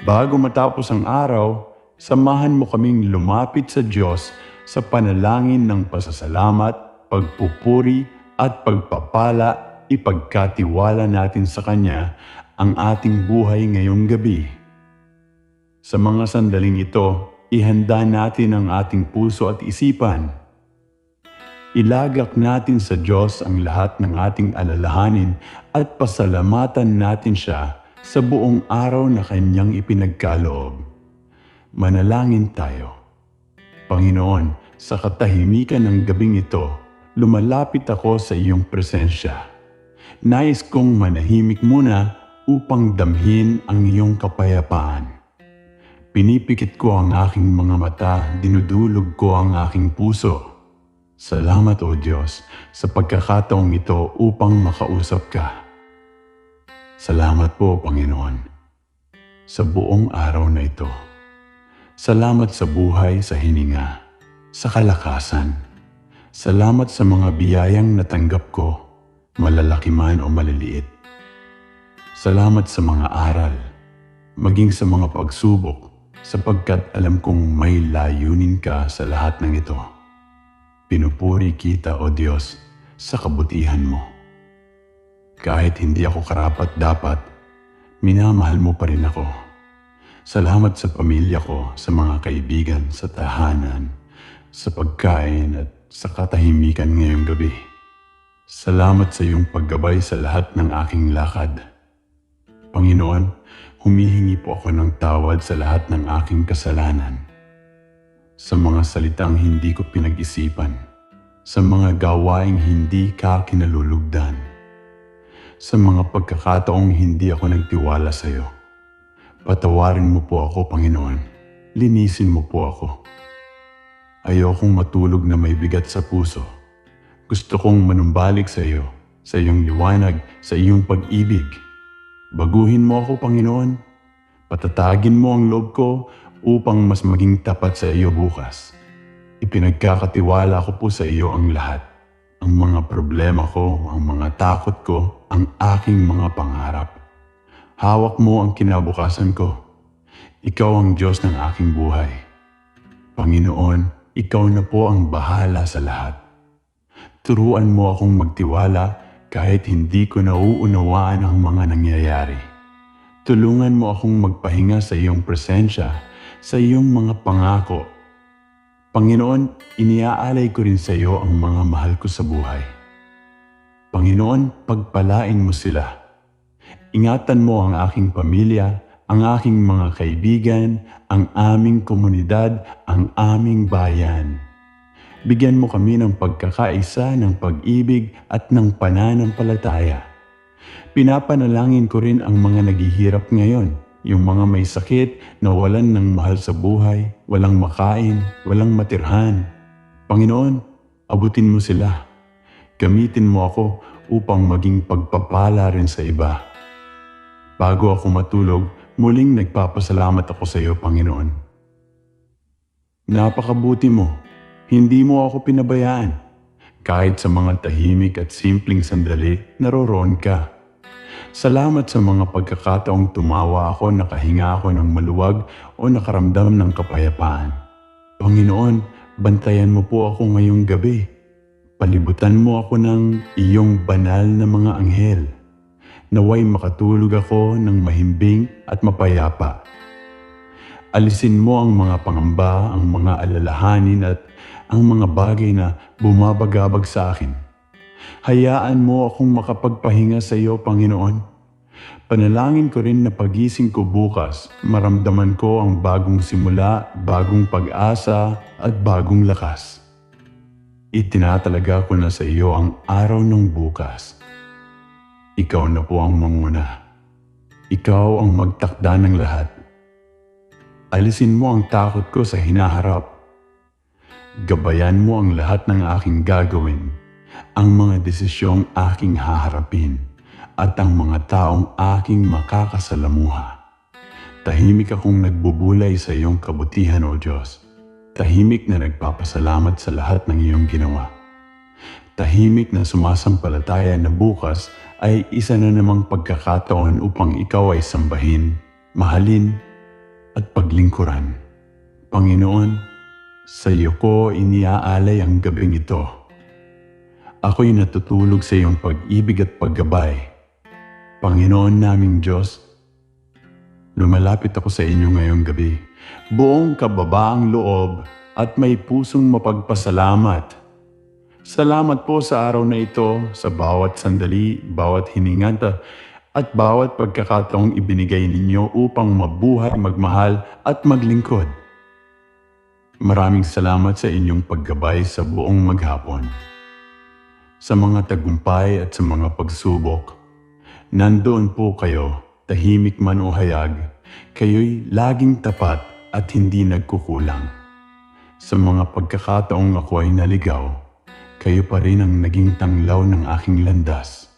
Bago matapos ang araw, samahan mo kaming lumapit sa Diyos sa panalangin ng pasasalamat, pagpupuri at pagpapala, ipagkatiwala natin sa Kanya ang ating buhay ngayong gabi. Sa mga sandaling ito, ihanda natin ang ating puso at isipan. Ilagak natin sa Diyos ang lahat ng ating alalahanin at pasalamatan natin siya sa buong araw na Kanyang ipinagkaloob. Manalangin tayo. Panginoon, sa katahimikan ng gabing ito, lumalapit ako sa iyong presensya. Nais kong manahimik muna upang damhin ang iyong kapayapaan. Pinipikit ko ang aking mga mata, dinudulog ko ang aking puso. Salamat o Diyos sa pagkakataong ito upang makausap ka. Salamat po, Panginoon, sa buong araw na ito. Salamat sa buhay, sa hininga, sa kalakasan. Salamat sa mga biyayang natanggap ko, malalaki man o maliliit. Salamat sa mga aral, maging sa mga pagsubok, sapagkat alam kong may layunin ka sa lahat ng ito. Pinupuri kita, O Diyos, sa kabutihan mo. Kahit hindi ako karapat dapat, minamahal mo pa rin ako. Salamat sa pamilya ko, sa mga kaibigan, sa tahanan, sa pagkain at sa katahimikan ngayong gabi. Salamat sa iyong paggabay sa lahat ng aking lakad. Panginoon, humihingi po ako ng tawad sa lahat ng aking kasalanan. Sa mga salitang hindi ko pinag-isipan, sa mga gawaing hindi ka kinalulugdan, sa mga pagkakataong hindi ako nagtiwala sa iyo. Patawarin mo po ako, Panginoon. Linisin mo po ako. Ayokong matulog na may bigat sa puso. Gusto kong manumbalik sa iyo, sa iyong liwanag, sa iyong pag-ibig. Baguhin mo ako, Panginoon. Patatagin mo ang loob ko upang mas maging tapat sa iyo bukas. Ipinagkakatiwala ko po sa iyo ang lahat. Ang mga problema ko, ang mga takot ko, ang aking mga pangarap. Hawak mo ang kinabukasan ko. Ikaw ang Diyos ng aking buhay. Panginoon, ikaw na po ang bahala sa lahat. Turuan mo akong magtiwala kahit hindi ko nauunawaan ang mga nangyayari. Tulungan mo akong magpahinga sa iyong presensya, sa iyong mga pangako. Panginoon, iniaalay ko rin sa iyo ang mga mahal ko sa buhay. Panginoon, pagpalain mo sila. Ingatan mo ang aking pamilya, ang aking mga kaibigan, ang aming komunidad, ang aming bayan. Bigyan mo kami ng pagkakaisa ng pag-ibig at ng pananampalataya. Pinapanalangin ko rin ang mga naghihirap ngayon, yung mga may sakit, nawalan ng mahal sa buhay, walang makain, walang matirhan. Panginoon, abutin mo sila. Gamitin mo ako upang maging pagpapala rin sa iba. Bago ako matulog, muling nagpapasalamat ako sa iyo, Panginoon. Napakabuti mo. Hindi mo ako pinabayaan. Kahit sa mga tahimik at simpleng sandali, naroroon ka. Salamat sa mga pagkakataong tumawa ako, nakahinga ako ng maluwag o nakaramdam ng kapayapaan. Panginoon, bantayan mo po ako ngayong gabi. Palibutan mo ako ng iyong banal na mga anghel. Naway makatulog ako ng mahimbing at mapayapa. Alisin mo ang mga pangamba, ang mga alalahanin at ang mga bagay na bumabagabag sa akin. Hayaan mo akong makapagpahinga sa iyo, Panginoon. Panalangin ko rin na pagising ko bukas, maramdaman ko ang bagong simula, bagong pag-asa at bagong lakas. Itinatalaga ko na sa iyo ang araw ng bukas. Ikaw na po ang manguna. Ikaw ang magtakda ng lahat. Alisin mo ang takot ko sa hinaharap. Gabayan mo ang lahat ng aking gagawin, ang mga desisyong aking haharapin, at ang mga taong aking makakasalamuha. Tahimik akong nagbubulay sa iyong kabutihan, O Diyos. Tahimik na nagpapasalamat sa lahat ng iyong ginawa. Tahimik na sumasampalataya na bukas ay isa na namang pagkakataon upang ikaw ay sambahin, mahalin, at paglingkuran. Panginoon, sa iyo ko iniaalay ang gabing ito. Ako'y natutulog sa iyong pag-ibig at paggabay. Panginoon naming Diyos, lumalapit ako sa inyo ngayong gabi. Buong kababaang loob at may pusong mapagpasalamat. Salamat po sa araw na ito, sa bawat sandali, bawat hininga at bawat pagkakataong ibinigay ninyo upang mabuhay, magmahal at maglingkod. Maraming salamat sa inyong paggabay sa buong maghapon. Sa mga tagumpay at sa mga pagsubok, nandoon po kayo, tahimik man o hayag, kayo'y laging tapat at hindi nagkukulang. Sa mga pagkakataong ako ay naligaw, kayo pa rin ang naging tanglaw ng aking landas.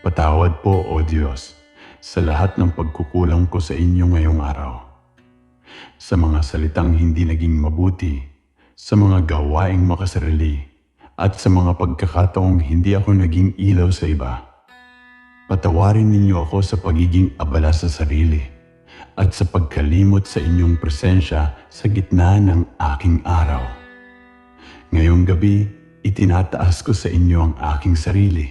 Patawad po, O Diyos, sa lahat ng pagkukulang ko sa inyo ngayong araw. Sa mga salitang hindi naging mabuti, sa mga gawaing makasarili, at sa mga pagkakataong hindi ako naging ilaw sa iba. Patawarin ninyo ako sa pagiging abala sa sarili at sa pagkalimot sa inyong presensya sa gitna ng aking araw. Ngayong gabi, itinataas ko sa inyo ang aking sarili.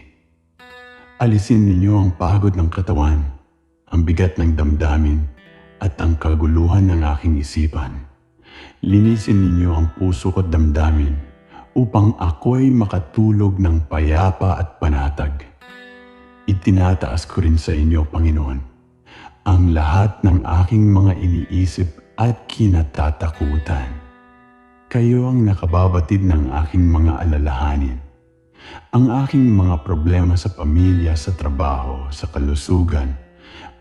Alisin ninyo ang pagod ng katawan, ang bigat ng damdamin, at ang kaguluhan ng aking isipan. Linisin ninyo ang puso ko at damdamin upang ako'y makatulog ng payapa at panatag. Itinataas ko rin sa inyo, Panginoon, ang lahat ng aking mga iniisip at kinatatakutan. Kayo ang nakababatid ng aking mga alalahanin. Ang aking mga problema sa pamilya, sa trabaho, sa kalusugan,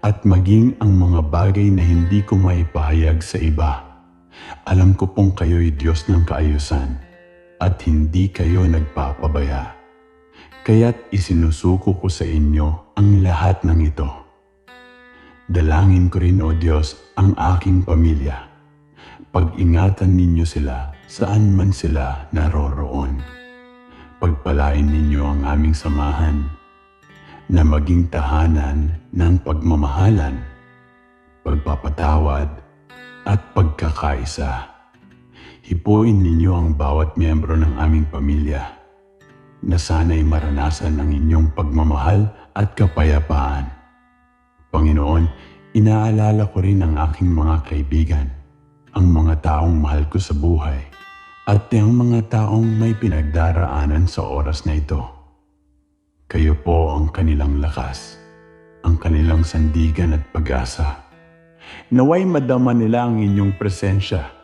at maging ang mga bagay na hindi ko maipahayag sa iba. Alam ko pong kayo'y Diyos ng kaayusan at hindi kayo nagpapabaya. Kaya't isinusuko ko sa inyo ang lahat ng ito. Dalangin ko rin, O Diyos, ang aking pamilya. Pag-ingatan ninyo sila saan man sila naroroon. Pagpalain ninyo ang aming samahan na maging tahanan ng pagmamahalan, pagpapatawad, at pagkakaisa. Hipuin ninyo ang bawat miyembro ng aming pamilya na sana'y maranasan ang inyong pagmamahal at kapayapaan. Panginoon, inaalala ko rin ang aking mga kaibigan, ang mga taong mahal ko sa buhay, at ang mga taong may pinagdaraanan sa oras na ito. Kayo po ang kanilang lakas, ang kanilang sandigan at pag-asa. Naway madama nila ang inyong presensya,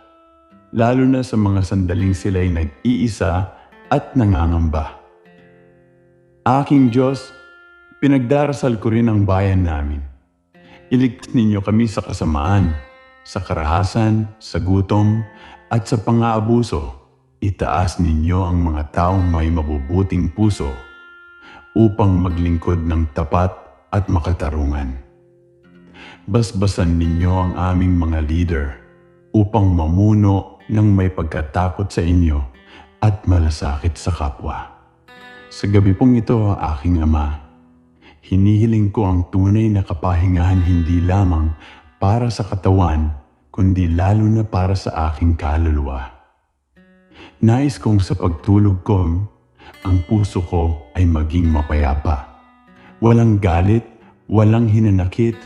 lalo na sa mga sandaling sila'y nag-iisa at nangangamba. Aking Diyos, pinagdarasal ko rin ang bayan namin. Iligtas ninyo kami sa kasamaan, sa karahasan, sa gutom, at sa pang-aabuso. Itaas ninyo ang mga taong may mabubuting puso upang maglingkod ng tapat at makatarungan. Basbasan ninyo ang aming mga leader upang mamuno ng may pagkatakot sa inyo at malasakit sa kapwa. Sa gabi pong ito, aking ama, hinihiling ko ang tunay na kapahingahan hindi lamang para sa katawan, kundi lalo na para sa aking kaluluwa. Nais kong sa pagtulog ko, ang puso ko ay maging mapayapa. Walang galit, walang hinanakit,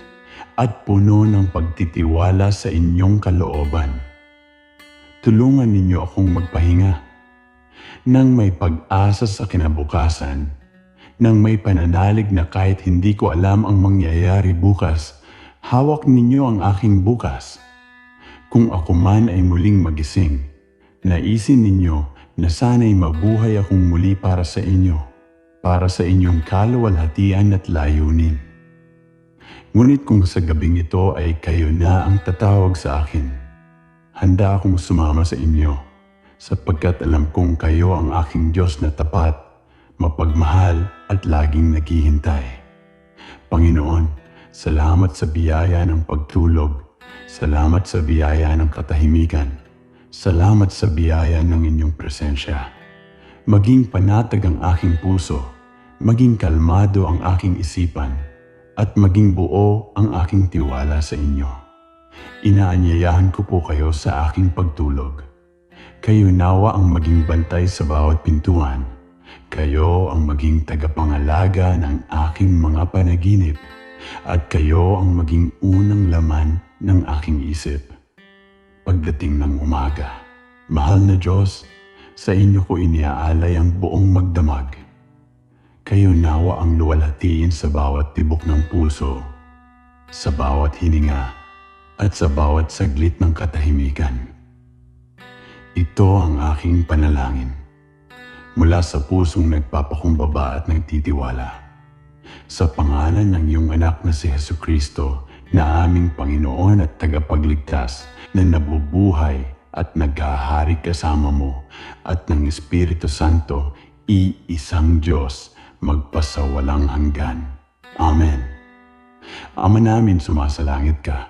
at puno ng pagtitiwala sa inyong kalooban. Tulungan ninyo akong magpahinga nang may pag-asa sa kinabukasan, nang may pananalig na kahit hindi ko alam ang mangyayari bukas, hawak ninyo ang aking bukas. Kung ako man ay muling magising, naisin ninyo na sana'y mabuhay akong muli para sa inyo, para sa inyong kaluwalhatian at layunin. Ngunit kung sa gabing ito ay kayo na ang tatawag sa akin, handa akong sumama sa inyo sapagkat alam kong kayo ang aking Diyos na tapat, mapagmahal at laging naghihintay. Panginoon, salamat sa biyaya ng pagtulog, salamat sa biyaya ng katahimikan, Salamat sa biyaya ng inyong presensya. Maging panatag ang aking puso, maging kalmado ang aking isipan, at maging buo ang aking tiwala sa inyo. Inaanyayahan ko po kayo sa aking pagtulog. Kayo nawa ang maging bantay sa bawat pintuan. Kayo ang maging tagapangalaga ng aking mga panaginip. At kayo ang maging unang laman ng aking isip. Pagdating ng umaga, mahal na Diyos, sa inyo ko iniaalay ang buong magdamag. Kayo nawa ang luwalhatiin sa bawat tibok ng puso, sa bawat hininga, at sa bawat saglit ng katahimikan. Ito ang aking panalangin mula sa pusong nagpapakumbaba at nagtitiwala. Sa pangalan ng iyong anak na si Heso Kristo na aming Panginoon at tagapagligtas na nabubuhay at naghahari kasama mo at ng Espiritu Santo, iisang Diyos, magpasawalang hanggan. Amen. Ama namin sumasalangit ka,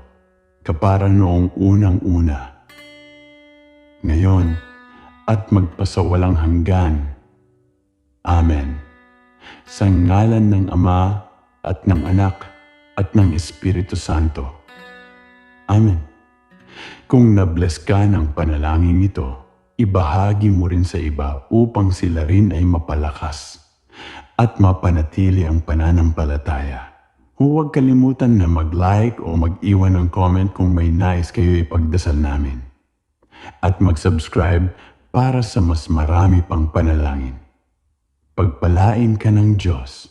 kapara noong unang-una. Ngayon, at magpasawalang hanggan. Amen. Sa ngalan ng Ama at ng Anak at ng Espiritu Santo. Amen. Kung nabless ka ng panalangin ito, ibahagi mo rin sa iba upang sila rin ay mapalakas at mapanatili ang pananampalataya. Huwag kalimutan na mag-like o mag-iwan ng comment kung may nais kayo ipagdasal namin. At mag-subscribe para sa mas marami pang panalangin. Pagpalain ka ng Diyos